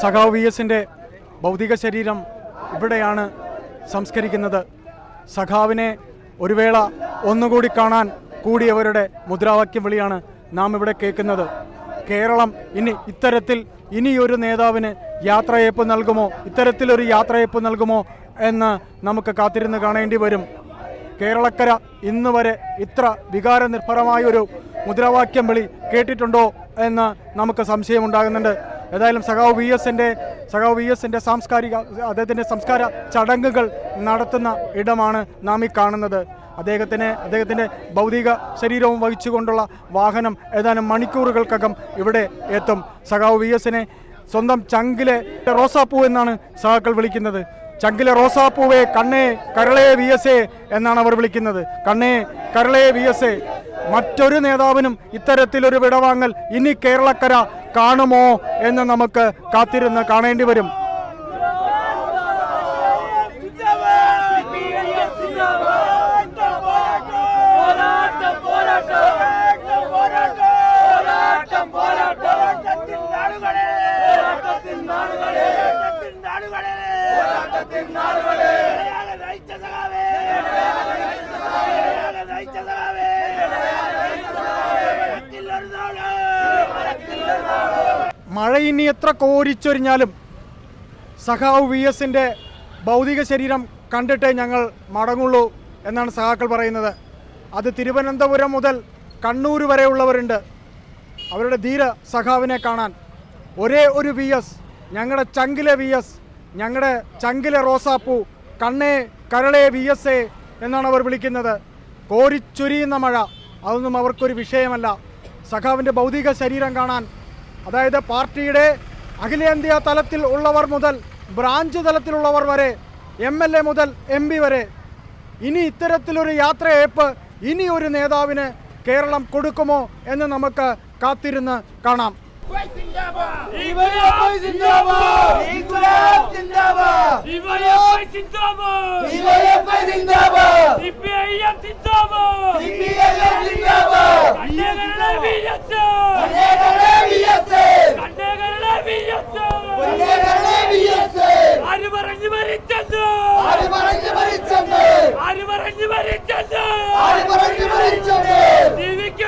സഖാവ് വി എസിന്റെ ഭൗതിക ശരീരം ഇവിടെയാണ് സംസ്കരിക്കുന്നത്. സഖാവിനെ ഒരു വേള ഒന്നുകൂടി കാണാൻ കൂടിയവരുടെ മുദ്രാവാക്യം വിളിയാണ് നാം ഇവിടെ കേൾക്കുന്നത്. കേരളം ഇനി ഇത്തരത്തിൽ ഇനിയൊരു നേതാവിന് യാത്രയയപ്പ് നൽകുമോ? ഇത്തരത്തിലൊരു യാത്രയയപ്പ് നൽകുമോ? എന്ന് നമുക്ക് കാത്തിരുന്ന് കാണേണ്ടി വരും. കേരളക്കര ഇന്ന് വരെ ഇത്ര വികാരനിർഭരമായൊരു മുദ്രാവാക്യം വിളി കേട്ടിട്ടുണ്ടോ എന്ന് നമുക്ക് സംശയമുണ്ടാകുന്നുണ്ട്. ഏതായാലും സഖാവ് വി എസിന്റെ സഖാവ് വി എസിന്റെ സാംസ്കാരിക അദ്ദേഹത്തിന്റെ സംസ്കാര ചടങ്ങുകൾ നടത്തുന്ന ഇടമാണ് നാം ഈ കാണുന്നത്. അദ്ദേഹത്തിന് അദ്ദേഹത്തിന്റെ ഭൗതിക ശരീരവും വഹിച്ചുകൊണ്ടുള്ള വാഹനം ഏതാനും മണിക്കൂറുകൾക്കകം ഇവിടെ എത്തും. സഖാവ് വി എസിനെ സ്വന്തം ചങ്കിലെ റോസാപ്പൂ എന്നാണ് സഹാക്കൾ വിളിക്കുന്നത്. ചങ്കിലെ റോസാപ്പൂവേ കണ്ണേ കരളേ വി എസ് എന്നാണ് അവർ വിളിക്കുന്നത്. കണ്ണേ കരളേ വി എസ് മറ്റൊരു നേതാവിനും ഇത്തരത്തിലൊരു വിടവാങ്ങൽ ഇനി കേരളക്കര കാണുമോ എന്ന് നമുക്ക് കാത്തിരുന്ന് കാണേണ്ടി വരും. മഴ ഇനി എത്ര കോരിച്ചൊരിഞ്ഞാലും സഖാവ് വി എസിന്റെ ഭൗതിക ശരീരം കണ്ടിട്ടേ ഞങ്ങൾ മടങ്ങുള്ളൂ എന്നാണ് സഖാക്കൾ പറയുന്നത്. അത് തിരുവനന്തപുരം മുതൽ കണ്ണൂർ വരെയുള്ളവരുണ്ട്. അവരുടെ ധീര സഖാവിനെ കാണാൻ. ഒരേ ഒരു വി എസ് ഞങ്ങളുടെ ചങ്കിലെ വി എസ് ഞങ്ങളുടെ ചങ്കിലെ റോസാപ്പൂ കണ്ണേ കരളേ വി എസ് എ എന്നാണ് അവർ വിളിക്കുന്നത്. കോരിച്ചൊരിയുന്ന മഴ അതൊന്നും അവർക്കൊരു വിഷയമല്ല. സഖാവിന്റെ ഭൗതിക ശരീരം കാണാൻ അതായത് പാർട്ടിയുടെ അഖിലേന്ത്യാ തലത്തിൽ ഉള്ളവർ മുതൽ ബ്രാഞ്ച് തലത്തിലുള്ളവർ വരെ എം എൽ എ മുതൽ എം പി വരെ ഇനി ഇത്തരത്തിലൊരു യാത്രയയപ്പ് ഇനി ഒരു നേതാവിന് കേരളം കൊടുക്കുമോ എന്ന് നമുക്ക് കാത്തിരുന്ന് കാണാം. സിന്ദാബാദ് ഡിവൈഎഫ്ഐ സിന്ദാബാദ് ഡിവൈഎഫ്ഐ സിന്ദാബാദ് സിപിഐഎം സിന്ദാബാദ് സിപിഐഎം സിന്ദാബാദ് കണ്ടേകരുടെ വിഎസ് കണ്ണേകരളെ വിഎസ് കണ്ടേകരുടെ വിഎസ് കണ്ണേകരളെ വിഎസ് ആര് പറഞ്ഞു മരിച്ചത് ആര് പറഞ്ഞു മരിച്ചെന്ന് ആര് പറഞ്ഞു മരിച്ചത്? ആര് പറഞ്ഞു മരിച്ചെന്ന് ജീവിക്കുന്നു